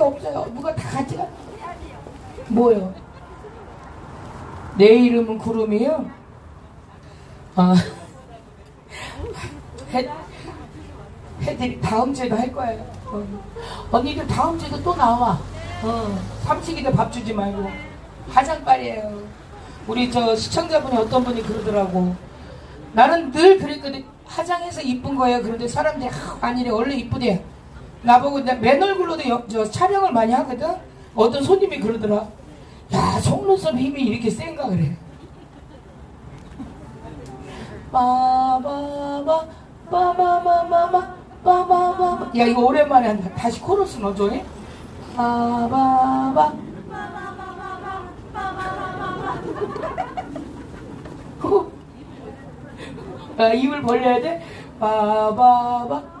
데 없어요. 누가 다 같이 가? 뭐요? 내 이름은 구름이요? 아, 해, 해드리 다음 주에도 할 거예요. 어. 언니들 다음 주에도 또 나와. 어, 삼식이도 밥 주지 말고 화장빨이에요. 우리 저 시청자분이 어떤 분이 그러더라고. 나는 늘 그랬거든. 화장해서 이쁜 거예요. 그런데 사람들이 아, 아니래 원래 이쁘대. 나보고 내맨 얼굴로도 여- 저 촬영을 많이 하거든. 어떤 손님이 그러더라. 야 속눈썹 힘이 이렇게 센가 그래. 빠바바 빠바바바바 빠바바바 야 이거 오랜만에 한다. 다시 코러스 넣어줘. 잉? 빠바바 후. 아, 입을 벌려야 돼. 빠바바